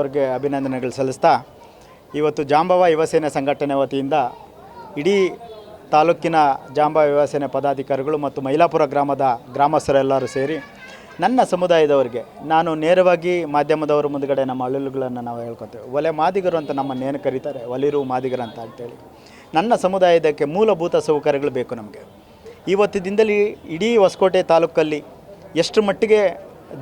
ಅವ್ರಿಗೆ ಅಭಿನಂದನೆಗಳು ಸಲ್ಲಿಸ್ತಾ, ಇವತ್ತು ಜಾಂಬವ ಯುವಸೇನೆ ಸಂಘಟನೆ ವತಿಯಿಂದ ಇಡೀ ತಾಲೂಕಿನ ಜಾಂಬವ ಯುವಸೇನೆ ಪದಾಧಿಕಾರಿಗಳು ಮತ್ತು ಮೈಲಾಪುರ ಗ್ರಾಮದ ಗ್ರಾಮಸ್ಥರೆಲ್ಲರೂ ಸೇರಿ ನನ್ನ ಸಮುದಾಯದವರಿಗೆ ನಾನು ನೇರವಾಗಿ ಮಾಧ್ಯಮದವರ ಮುಂದುಗಡೆ ನಮ್ಮ ಅಳಲುಗಳನ್ನು ನಾವು ಹೇಳ್ಕೊತೇವೆ. ಒಲೆ ಮಾದಿಗರು ಅಂತ ನಮ್ಮನ್ನೇನು ಕರೀತಾರೆ, ಒಲಿರು ಮಾದಿಗರು ಅಂತ ಅಂತೇಳಿ. ನನ್ನ ಸಮುದಾಯದಕ್ಕೆ ಮೂಲಭೂತ ಸೌಕರ್ಯಗಳು ಬೇಕು ನಮಗೆ. ಇವತ್ತು ದಿನದಲ್ಲಿ ಇಡೀ ಹೊಸಕೋಟೆ ತಾಲೂಕಲ್ಲಿ ಎಷ್ಟು ಮಟ್ಟಿಗೆ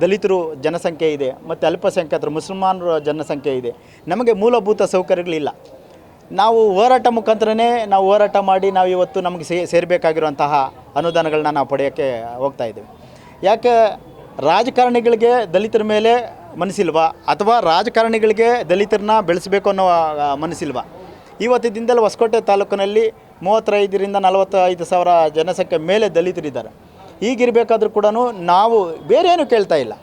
ದಲಿತರು ಜನಸಂಖ್ಯೆ ಇದೆ, ಮತ್ತು ಅಲ್ಪಸಂಖ್ಯಾತರು ಮುಸಲ್ಮಾನರ ಜನಸಂಖ್ಯೆ ಇದೆ. ನಮಗೆ ಮೂಲಭೂತ ಸೌಕರ್ಯಗಳಿಲ್ಲ. ನಾವು ಹೋರಾಟ ಮುಖಾಂತರನೇ ನಾವು ಹೋರಾಟ ಮಾಡಿ ನಾವು ಇವತ್ತು ನಮಗೆ ಸೇ, ಸೇರಬೇಕಾಗಿರುವಂತಹ ಅನುದಾನಗಳನ್ನ ನಾವು ಪಡೆಯೋಕ್ಕೆ ಹೋಗ್ತಾ ಇದ್ದೇವೆ. ಯಾಕೆ? ರಾಜಕಾರಣಿಗಳಿಗೆ ದಲಿತರ ಮೇಲೆ ಮನಸ್ಸಿಲ್ವಾ? ಅಥವಾ ರಾಜಕಾರಣಿಗಳಿಗೆ ದಲಿತರನ್ನ ಬೆಳೆಸಬೇಕು ಅನ್ನೋ ಮನಸ್ಸಿಲ್ವಾ? ಇವತ್ತು ದಿನದಲ್ಲಿ ಹೊಸಕೋಟೆ ತಾಲೂಕಿನಲ್ಲಿ ಮೂವತ್ತೈದರಿಂದ ನಲವತ್ತೈದು ಸಾವಿರ ಜನಸಂಖ್ಯೆ ಮೇಲೆ ದಲಿತರಿದ್ದಾರೆ. ಹೀಗಿರಬೇಕಾದ್ರೂ ಕೂಡ ನಾವು ಬೇರೆ ಕೇಳ್ತಾ ಇಲ್ಲ.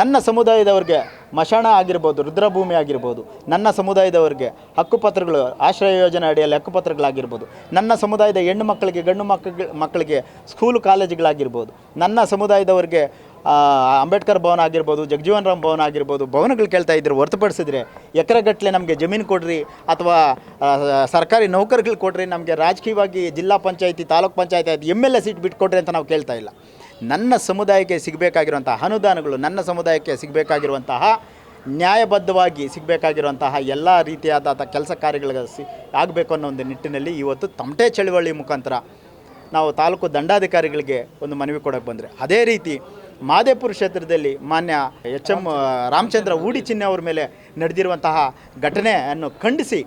ನನ್ನ ಸಮುದಾಯದವ್ರಿಗೆ ಮಶಾಣ ಆಗಿರ್ಬೋದು, ರುದ್ರಭೂಮಿ ಆಗಿರ್ಬೋದು, ನನ್ನ ಸಮುದಾಯದವ್ರಿಗೆ ಹಕ್ಕುಪತ್ರಗಳು, ಆಶ್ರಯ ಯೋಜನೆ ಅಡಿಯಲ್ಲಿ ಹಕ್ಕುಪತ್ರಗಳಾಗಿರ್ಬೋದು, ನನ್ನ ಸಮುದಾಯದ ಹೆಣ್ಣು ಮಕ್ಕಳಿಗೆ, ಗಂಡು ಮಕ್ಕಳಿಗೆ ಮಕ್ಕಳಿಗೆ ಸ್ಕೂಲು ಕಾಲೇಜುಗಳಾಗಿರ್ಬೋದು ನನ್ನ ಸಮುದಾಯದವ್ರಿಗೆ ಅಂಬೇಡ್ಕರ್ ಭವನ ಆಗಿರ್ಬೋದು, ಜಗಜೀವನ್ ರಾಮ್ ಭವನ ಆಗಿರ್ಬೋದು, ಭವನಗಳು ಕೇಳ್ತಾ ಇದ್ರು, ಹೊರತುಪಡಿಸಿದ್ರೆ ಎಕರೆಗಟ್ಟಲೆ ನಮಗೆ ಜಮೀನು ಕೊಡ್ರಿ ಅಥವಾ ಸರ್ಕಾರಿ ನೌಕರಿಗಳು ಕೊಡ್ರಿ, ನಮಗೆ ರಾಜಕೀಯವಾಗಿ ಜಿಲ್ಲಾ ಪಂಚಾಯತಿ, ತಾಲೂಕ್ ಪಂಚಾಯತಿ ಆಯ್ತು, ಎಂ ಎಲ್ ಎ ಸೀಟ್ ಬಿಟ್ಕೊಡ್ರಿ ಅಂತ ನಾವು ಕೇಳ್ತಾ ಇಲ್ಲ. ನನ್ನ ಸಮುದಾಯಕ್ಕೆ ಸಿಗಬೇಕಾಗಿರುವಂತಹ ಅನುದಾನಗಳು, ನನ್ನ ಸಮುದಾಯಕ್ಕೆ ಸಿಗಬೇಕಾಗಿರುವಂತಹ ನ್ಯಾಯಬದ್ಧವಾಗಿ ಸಿಗಬೇಕಾಗಿರುವಂತಹ ಎಲ್ಲ ರೀತಿಯಾದ ಕೆಲಸ ಕಾರ್ಯಗಳಿಗೆ ಸಿ, ಆಗಬೇಕು ಅನ್ನೋ ಒಂದು ನಿಟ್ಟಿನಲ್ಲಿ ಇವತ್ತು ತಮಟೆ ಚಳುವಳಿ ಮುಖಾಂತರ ನಾವು ತಾಲೂಕು ದಂಡಾಧಿಕಾರಿಗಳಿಗೆ ಒಂದು ಮನವಿ ಕೊಡೋಕ್ಕೆ ಬಂದರೆ. ಅದೇ ರೀತಿ ಮಾದೇಪುರ ಕ್ಷೇತ್ರದಲ್ಲಿ ಮಾನ್ಯ ಎಚ್ ಎಂ ರಾಮಚಂದ್ರ ಊಡಿ ಚಿಹ್ನೆ ಅವ್ರ ಮೇಲೆ ನಡೆದಿರುವಂತಹ ಘಟನೆಯನ್ನು ಖಂಡಿಸಿ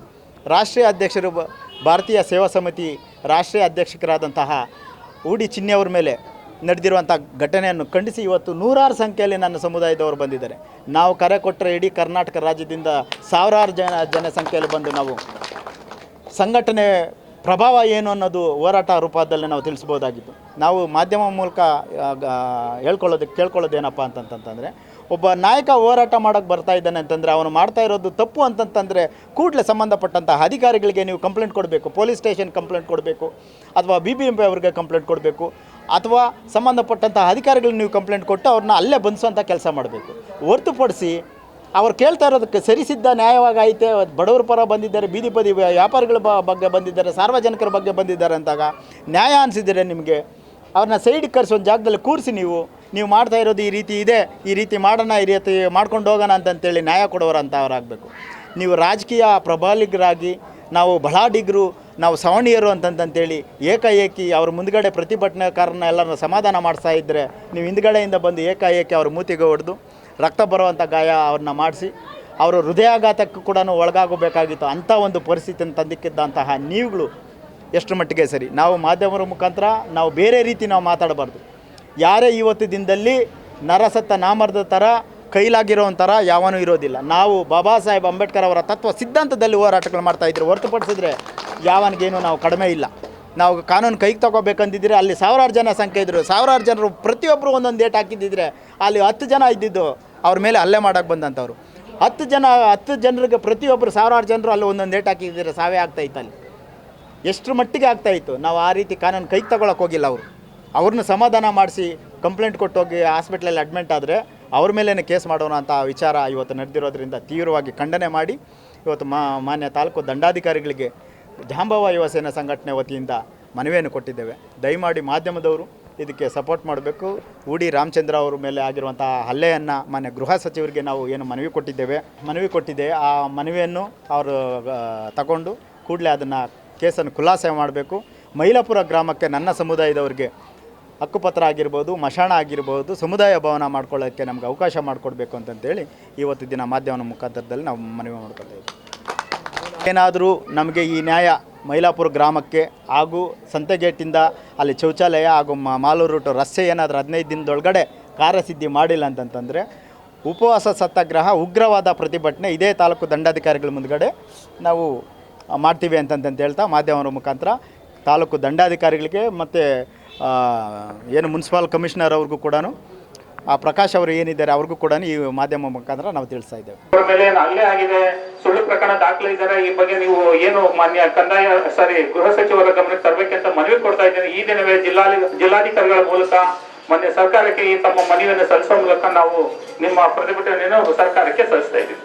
ರಾಷ್ಟ್ರೀಯ ಅಧ್ಯಕ್ಷರು ಭಾರತೀಯ ಸೇವಾ ಸಮಿತಿ ರಾಷ್ಟ್ರೀಯ ಅಧ್ಯಕ್ಷಕರಾದಂತಹ ಊಡಿ ಚಿಹ್ನೆ ಅವರ ಮೇಲೆ ನಡೆದಿರುವಂಥ ಘಟನೆಯನ್ನು ಖಂಡಿಸಿ ಇವತ್ತು ನೂರಾರು ಸಂಖ್ಯೆಯಲ್ಲಿ ನನ್ನ ಸಮುದಾಯದವರು ಬಂದಿದ್ದಾರೆ. ನಾವು ಕರೆ ಕೊಟ್ಟರೆ ಇಡೀ ಕರ್ನಾಟಕ ರಾಜ್ಯದಿಂದ ಸಾವಿರಾರು ಜನ ಜನಸಂಖ್ಯೆಯಲ್ಲಿ ಬಂದು ನಾವು ಸಂಘಟನೆ ಪ್ರಭಾವ ಏನು ಅನ್ನೋದು ಹೋರಾಟ ರೂಪದಲ್ಲಿ ನಾವು ತಿಳಿಸ್ಬೋದಾಗಿತ್ತು. ನಾವು ಮಾಧ್ಯಮ ಮೂಲಕ ಹೇಳ್ಕೊಳ್ಳೋದಕ್ಕೆ, ಕೇಳ್ಕೊಳ್ಳೋದೇನಪ್ಪ ಅಂತಂತಂದರೆ, ಒಬ್ಬ ನಾಯಕ ಹೋರಾಟ ಮಾಡೋಕ್ಕೆ ಬರ್ತಾ ಇದ್ದಾನೆ ಅಂತಂದರೆ, ಅವನು ಮಾಡ್ತಾ ಇರೋದು ತಪ್ಪು ಅಂತಂತಂದರೆ, ಕೂಡಲೇ ಸಂಬಂಧಪಟ್ಟಂತಹ ಅಧಿಕಾರಿಗಳಿಗೆ ನೀವು ಕಂಪ್ಲೇಂಟ್ ಕೊಡಬೇಕು ಪೊಲೀಸ್ ಸ್ಟೇಷನ್ ಕಂಪ್ಲೇಂಟ್ ಕೊಡಬೇಕು, ಅಥವಾ ಬಿ ಬಿ ಎಂ ಪಿ ಅವ್ರಿಗೆ ಕಂಪ್ಲೇಂಟ್ ಕೊಡಬೇಕು, ಅಥವಾ ಸಂಬಂಧಪಟ್ಟಂತಹ ಅಧಿಕಾರಿಗಳಿಗೆ ನೀವು ಕಂಪ್ಲೇಂಟ್ ಕೊಟ್ಟು ಅವ್ರನ್ನ ಅಲ್ಲೇ ಬಂದಿಸುವಂಥ ಕೆಲಸ ಮಾಡಬೇಕು. ಹೊರತುಪಡಿಸಿ ಅವ್ರು ಕೇಳ್ತಾ ಇರೋದಕ್ಕೆ ಸರಿಸಿದ್ದ ನ್ಯಾಯವಾಗಿ ಐತೆ, ಬಡವರ ಪರ ಬಂದಿದ್ದಾರೆ, ಬೀದಿ ಬದಿ ವ್ಯಾಪಾರಿಗಳ ಬಗ್ಗೆ ಬಂದಿದ್ದಾರೆ, ಸಾರ್ವಜನಿಕರ ಬಗ್ಗೆ ಬಂದಿದ್ದಾರೆ ಅಂತಾಗ ನ್ಯಾಯ ಅನಿಸಿದರೆ ನಿಮಗೆ ಅವ್ರನ್ನ ಸೈಡ್ ಕರೆಸಿ ಒಂದು ಜಾಗದಲ್ಲಿ ಕೂರಿಸಿ ನೀವು. ನೀವು ಮಾಡ್ತಾ ಇರೋದು ಈ ರೀತಿ ಇದೆ, ಈ ರೀತಿ ಮಾಡೋಣ, ಈ ರೀತಿ ಮಾಡ್ಕೊಂಡು ಹೋಗೋಣ ಅಂತಂತೇಳಿ ನ್ಯಾಯ ಕೊಡೋರು ಅಂತ ಅವರಾಗಬೇಕು ನೀವು ರಾಜಕೀಯ ಪ್ರಬಲಿಗರಾಗಿ, ನಾವು ಬಲಾಡಿಗರು ನಾವು ಸವಣಿಯರು ಅಂತಂತಂತೇಳಿ ಏಕಾಏಕಿ ಅವ್ರ ಮುಂದ್ಗಡೆ ಪ್ರತಿಭಟನೆಕಾರನ ಎಲ್ಲರನ್ನ ಸಮಾಧಾನ ಮಾಡಿಸ್ತಾ ಇದ್ದರೆ ನೀವು ಹಿಂದ್ಗಡೆಯಿಂದ ಬಂದು ಏಕಾಏಕಿ ಅವ್ರ ಮೂತಿಗೆ ಹೊಡೆದು ರಕ್ತ ಬರುವಂಥ ಗಾಯ ಅವ್ರನ್ನ ಮಾಡಿಸಿ, ಅವರು ಹೃದಯಾಘಾತಕ್ಕೂ ಕೂಡ ಒಳಗಾಗಬೇಕಾಗಿತ್ತು. ಅಂಥ ಒಂದು ಪರಿಸ್ಥಿತಿಯನ್ನು ತಂದಿಕ್ಕಿದ್ದಂತಹ ನೀವುಗಳು ಎಷ್ಟು ಮಟ್ಟಿಗೆ ಸರಿ. ನಾವು ಮಾಧ್ಯಮರ ಮುಖಾಂತರ ನಾವು ಬೇರೆ ರೀತಿ ನಾವು ಮಾತಾಡಬಾರ್ದು. ಯಾರೇ ಇವತ್ತು ದಿನದಲ್ಲಿ ನರಸತ್ತ ನಾಮರ್ದ ಥರ ಕೈಲಾಗಿರೋ ಥರ ಯಾವನೂ ಇರೋದಿಲ್ಲ. ನಾವು ಬಾಬಾ ಸಾಹೇಬ್ ಅಂಬೇಡ್ಕರ್ ಅವರ ತತ್ವ ಸಿದ್ಧಾಂತದಲ್ಲಿ ಹೋರಾಟಗಳು ಮಾಡ್ತಾಯಿದ್ರು ಹೊರತುಪಡಿಸಿದ್ರೆ ಯಾವನಿಗೇನು ನಾವು ಕಡಿಮೆ ಇಲ್ಲ. ನಾವು ಕಾನೂನು ಕೈಗೆ ತಗೋಬೇಕಂದಿದ್ರೆ ಅಲ್ಲಿ ಸಾವಿರಾರು ಜನ ಸಂಖ್ಯೆ ಇದ್ದರು ಸಾವಿರಾರು ಜನರು ಪ್ರತಿಯೊಬ್ಬರು ಒಂದೊಂದು ಡೇಟ್ ಹಾಕಿದ್ದಿದ್ರೆ ಅಲ್ಲಿ ಹತ್ತು ಜನ ಇದ್ದಿದ್ದು ಅವ್ರ ಮೇಲೆ ಹಲ್ಲೆ ಮಾಡೋಕ್ಕೆ ಬಂದಂಥವ್ರು ಹತ್ತು ಜನ, ಹತ್ತು ಜನರಿಗೆ ಪ್ರತಿಯೊಬ್ಬರು ಸಾವಿರಾರು ಜನರು ಅಲ್ಲಿ ಒಂದೊಂದು ಡೇಟ್ ಹಾಕಿದ್ದಿದ್ರೆ ಸಾವೇ ಆಗ್ತಾಯಿತ್ತು ಅಲ್ಲಿ. ಎಷ್ಟು ಮಟ್ಟಿಗೆ ಆಗ್ತಾಯಿತ್ತು ನಾವು ಆ ರೀತಿ ಕಾನೂನು ಕೈಗೆ ತಗೊಳಕ್ಕೆ ಹೋಗಿಲ್ಲ ಅವರು. ಅವ್ರನ್ನ ಸಮಾಧಾನ ಮಾಡಿಸಿ ಕಂಪ್ಲೇಂಟ್ ಕೊಟ್ಟೋಗಿ ಹಾಸ್ಪಿಟ್ಲಲ್ಲಿ ಅಡ್ಮಿಂಟ್ ಆದರೆ ಅವ್ರ ಮೇಲೇ ಕೇಸ್ ಮಾಡೋಣ ಅಂತ ವಿಚಾರ ಇವತ್ತು ನಡೆದಿರೋದ್ರಿಂದ ತೀವ್ರವಾಗಿ ಖಂಡನೆ ಮಾಡಿ ಇವತ್ತು ಮಾನ್ಯ ತಾಲೂಕು ದಂಡಾಧಿಕಾರಿಗಳಿಗೆ ಜಾಂಬವ ಯುವ ಸೇನಾ ಸಂಘಟನೆ ವತಿಯಿಂದ ಮನವಿಯನ್ನು ಕೊಟ್ಟಿದ್ದೇವೆ. ದಯಮಾಡಿ ಮಾಧ್ಯಮದವರು ಇದಕ್ಕೆ ಸಪೋರ್ಟ್ ಮಾಡಬೇಕು. ಊಡಿ ರಾಮಚಂದ್ರ ಅವರ ಮೇಲೆ ಆಗಿರುವಂಥ ಹಲ್ಲೆಯನ್ನು ಮಾನ್ಯ ಗೃಹ ಸಚಿವರಿಗೆ ನಾವು ಏನು ಮನವಿ ಕೊಟ್ಟಿದ್ದೇವೆ. ಮನವಿ ಕೊಟ್ಟಿದ್ದೆ ಆ ಮನವಿಯನ್ನು ಅವರು ತಗೊಂಡು ಕೂಡಲೇ ಅದನ್ನು ಕೇಸನ್ನು ಖುಲಾಸೆ ಮಾಡಬೇಕು. ಮೈಲಾಪುರ ಗ್ರಾಮಕ್ಕೆ ನನ್ನ ಸಮುದಾಯದವರಿಗೆ ಹಕ್ಕುಪತ್ರ ಆಗಿರ್ಬೋದು, ಮಶಾಣ ಆಗಿರ್ಬೋದು, ಸಮುದಾಯ ಭವನ ಮಾಡ್ಕೊಳ್ಳೋಕ್ಕೆ ನಮ್ಗೆ ಅವಕಾಶ ಮಾಡಿಕೊಡ್ಬೇಕು ಅಂತಂತೇಳಿ ಇವತ್ತು ದಿನ ಮಾಧ್ಯಮದ ಮುಖಾಂತರದಲ್ಲಿ ನಾವು ಮನವಿ ಮಾಡ್ಕೊಳ್ತಾ ಇದ್ದೀವಿ. ಏನಾದರೂ ನಮಗೆ ಈ ನ್ಯಾಯ ಮೈಲಾಪುರ ಗ್ರಾಮಕ್ಕೆ ಹಾಗೂ ಸಂತೆಗೇಟಿಂದ ಅಲ್ಲಿ ಶೌಚಾಲಯ ಹಾಗೂ ಮಾಲೂರು ರೂಟು ರಸ್ತೆ ಏನಾದರೂ ಹದಿನೈದು ದಿನದೊಳಗಡೆ ಕಾರ್ಯಸಿದ್ಧಿ ಮಾಡಿಲ್ಲ ಅಂತಂತಂದರೆ ಉಪವಾಸ ಸತ್ಯಾಗ್ರಹ ಉಗ್ರವಾದ ಪ್ರತಿಭಟನೆ ಇದೇ ತಾಲೂಕು ದಂಡಾಧಿಕಾರಿಗಳ ಮುಂದಗಡೆ ನಾವು ಮಾಡ್ತೀವಿ ಅಂತಂತಂತ ಹೇಳ್ತಾ ಮಾಧ್ಯಮರ ಮುಖಾಂತರ ತಾಲೂಕು ದಂಡಾಧಿಕಾರಿಗಳಿಗೆ ಮತ್ತು ಏನು ಮುನ್ಸಿಪಾಲ್ ಕಮಿಷನರ್ ಅವ್ರಿಗೂ ಕೂಡ ಆ ಪ್ರಕಾಶ್ ಅವರು ಏನಿದ್ದಾರೆ ಅವ್ರಿಗೂ ಕೂಡ ಈ ಮಾಧ್ಯಮ ಮುಖಾಂತರ ನಾವು ತಿಳಿಸ್ತಾ ಇದ್ದೇವೆ. ಸುಳ್ಳು ಪ್ರಕರಣ ದಾಖಲಿದ್ದಾರೆ ಈ ಬಗ್ಗೆ ನೀವು ಏನು ಮಾನ್ಯ ಕಂದಾಯ, ಸಾರಿ ಗೃಹ ಸಚಿವರ ಗಮನಕ್ಕೆ ತರಬೇಕಂತ ಮನವಿ ಕೊಡ್ತಾ ಇದ್ದೇನೆ. ಈ ದಿನವೇ ಜಿಲ್ಲಾ ಜಿಲ್ಲಾಧಿಕಾರಿಗಳ ಮೂಲಕ ಮೊನ್ನೆ ಸರ್ಕಾರಕ್ಕೆ ಈ ತಮ್ಮ ಮನವಿಯನ್ನು ಸಲ್ಲಿಸುವ ಮೂಲಕ ನಾವು ನಿಮ್ಮ ಪ್ರತಿಭಟನೆಯನ್ನು ಸರ್ಕಾರಕ್ಕೆ ಸಲ್ಲಿಸ್ತಾ ಇದ್ದೀವಿ.